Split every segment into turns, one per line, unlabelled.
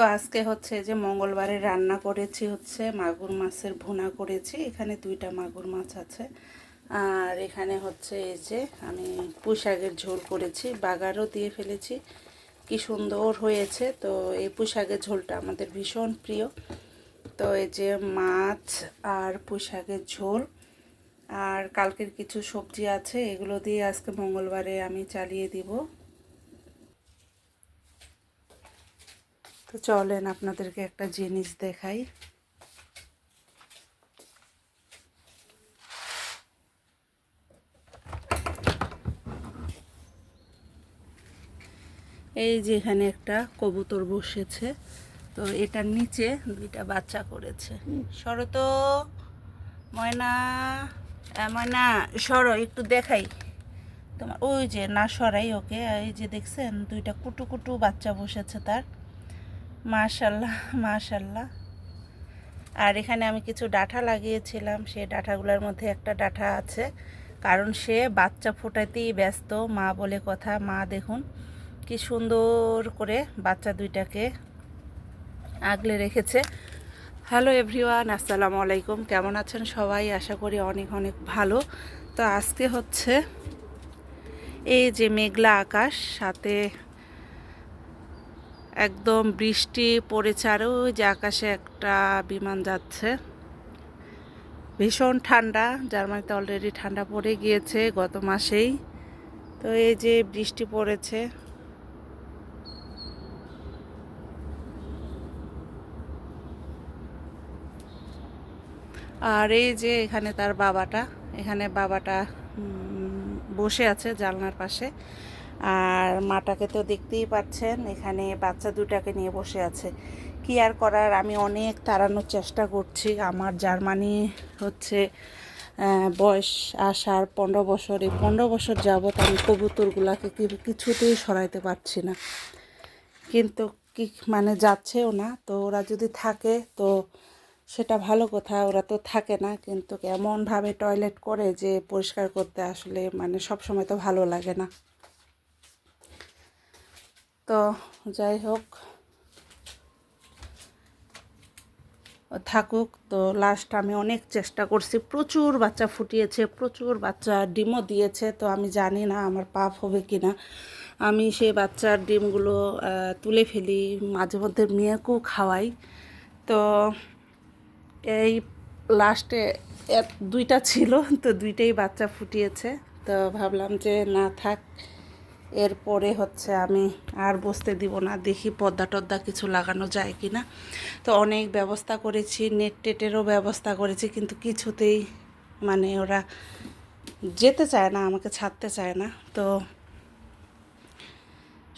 তো আজকে হচ্ছে যে মঙ্গলবারে রান্না করেছি হচ্ছে মাগুর মাছের ভুনা করেছি। এখানে দুইটা মাগুর মাছ আছে। আর এখানে হচ্ছে এই যে আমি পুঁই শাকের ঝোল করেছি। বাগারও দিয়ে ফেলেছি। কি সুন্দর হয়েছে। তো এই পুঁই শাকের ঝোলটা আমাদের ভীষণ প্রিয়। তো এই যে মাছ আর পুঁই শাকের ঝোল আর কালকের কিছু সবজি আছে, এগুলো দিয়ে আজকে মঙ্গলবারে আমি চালিয়ে দিব। তো চলেন আপনাদেরকে একটা জিনিস দেখাই। এই যে এখানে একটা কবুতর বসেছে, তো এটার নিচে দুইটা বাচ্চা করেছে। সরো তো, ময়না ময়না, সরো, একটু দেখাই। তোমার, ওই যে, না, সরাই ওকে, এই যে দেখছেন, দুইটা কুটু কুটু বাচ্চা বসেছে তার। মাশাল্লাহ মাশাল্লাহ। আর এখানে আমি কিছু ডাঁটা লাগিয়েছিলাম সেই ডাঁটাগুলোর মধ্যে একটা ডাঁটা আছে। কারণ সে বাচ্চা ফোটাতেই ব্যস্ত, মা বলে কথা, মা দেখুন কি সুন্দর করে বাচ্চা দুইটাকে আগলে রেখেছে। হ্যালো এভরিওয়ান, আসসালামু আলাইকুম, কেমন আছেন সবাই? আশা করি অনেক অনেক ভালো। তো আজকে হচ্ছে এই যে মেঘলা আকাশ, সাথে একদম বৃষ্টি পড়েছে আর ওই যে আকাশে একটা বিমান যাচ্ছে। ভীষণ ঠান্ডা, জার্মানিতে অলরেডি ঠান্ডা পড়ে গিয়েছে গত মাসেই। তো এই যে বৃষ্টি পড়েছে। আর এই যে এখানে তার বাবাটা, এখানে বাবাটা বসে আছে জানলার পাশে। আর মাটাকে তো দেখতেই পাচ্ছেন, এখানে বাচ্চা দুটাকে নিয়ে বসে আছে। কি আর করার? আমি অনেক তাড়ানোর চেষ্টা করছি। আমার জার্মানি হচ্ছে বয়স আসার পনেরো বছর। এই পনেরো বছর যাবৎ আমি কবুতরগুলাকে কিছুতেই সরাইতে পারছি না। কিন্তু কি মানে যাচ্ছেও না। তো ওরা যদি থাকে, তো সেটা ভালো কথা, ওরা তো থাকে না। কিন্তু এমনভাবে টয়লেট করে যে পরিষ্কার করতে আসলে মানে সব সময় তো ভালো লাগে না। তো যাই হোক। থাকুক, তো লাস্ট আমি অনেক চেষ্টা করছি। প্রচুর বাচ্চা ফুটিয়েছে, প্রচুর বাচ্চা ডিমও দিয়েছে, তো আমি জানি না আমার পাপ হবে কি না আমি সেই বাচ্চার ডিমগুলো তুলে ফেলি, মাঝে মধ্যে মেয়েকেও খাওয়াই। তো এই লাস্টে এক, দুইটা ছিল, তো দুইটাই বাচ্চা ফুটিয়েছে। তো ভাবলাম যে না থাক এরপরে হচ্ছে আমি আর বসতে দিব না, দেখি পর্দা টর্দা কিছু লাগানো যায় কি না তো অনেক ব্যবস্থা করেছি, নেট টেটেরও ব্যবস্থা করেছি, কিন্তু কিছুতেই মানে ওরা যেতে চায় না, আমাকে ছাড়তে চায় না। তো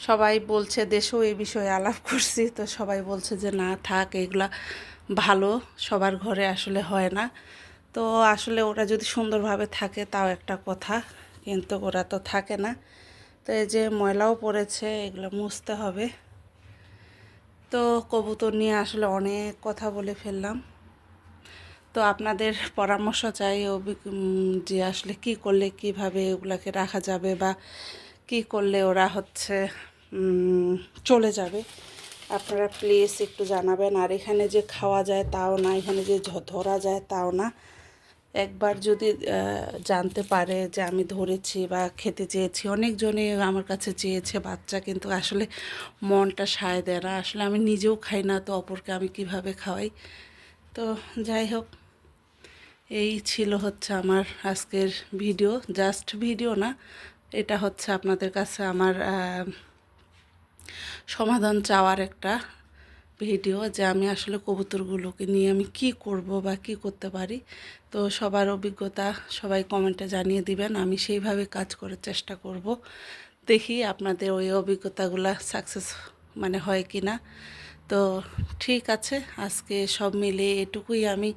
সবাই বলছে, দেশেও এই বিষয়ে আলাপ করছি, তো সবাই বলছে যে, না, থাক, এগুলা ভালো, সবার ঘরে আসলে হয় না। তো আসলে ওরা যদি সুন্দরভাবে থাকে, তাও একটা কথা, কিন্তু ওরা তো থাকে না। তো এই যে ময়লাও পড়েছে, এগুলো মুছতে হবে। তো কবুতর নিয়ে আসলে অনেক কথা বলে ফেললাম। তো আপনাদের পরামর্শ চাই যে আসলে কি করলে, কীভাবে ওগুলাকে রাখা যাবে বা কি করলে ওরা হচ্ছে চলে যাবে। আপনারা প্লিজ একটু জানাবেন। আর এখানে যে খাওয়া যায় তাও না, এখানে যে ধরা যায় তাও না। একবার যদি জানতে পারে যে আমি ধরেছি বা খেতে চেয়েছি অনেকজনে আমার কাছে চেয়েছে, বাচ্চা কিন্তু আসলে মনটা সায় দেয় না। আসলে আমি নিজেও খাই না, তো অপরকে আমি কীভাবে খাওয়াই? তো যাই হোক, এই ছিল হচ্ছে আমার আজকের ভিডিও। জাস্ট ভিডিও না, এটা হচ্ছে আপনাদের কাছে আমার সমাধান চাওয়ার একটা ভিডিও যে আমি আসলে কবুতরগুলোকে নিয়ে আমি কি করব বা কি করতে পারি, তো সবার অভিজ্ঞতা সবাই কমেন্টে জানিয়ে দিবেন। আমি সেইভাবে কাজ করার চেষ্টা করব। দেখি আপনাদের ওই অভিজ্ঞতাগুলো সাকসেস মানে হয় কি না তো ঠিক আছে, আজকে সব মিলে এটুকুই আমি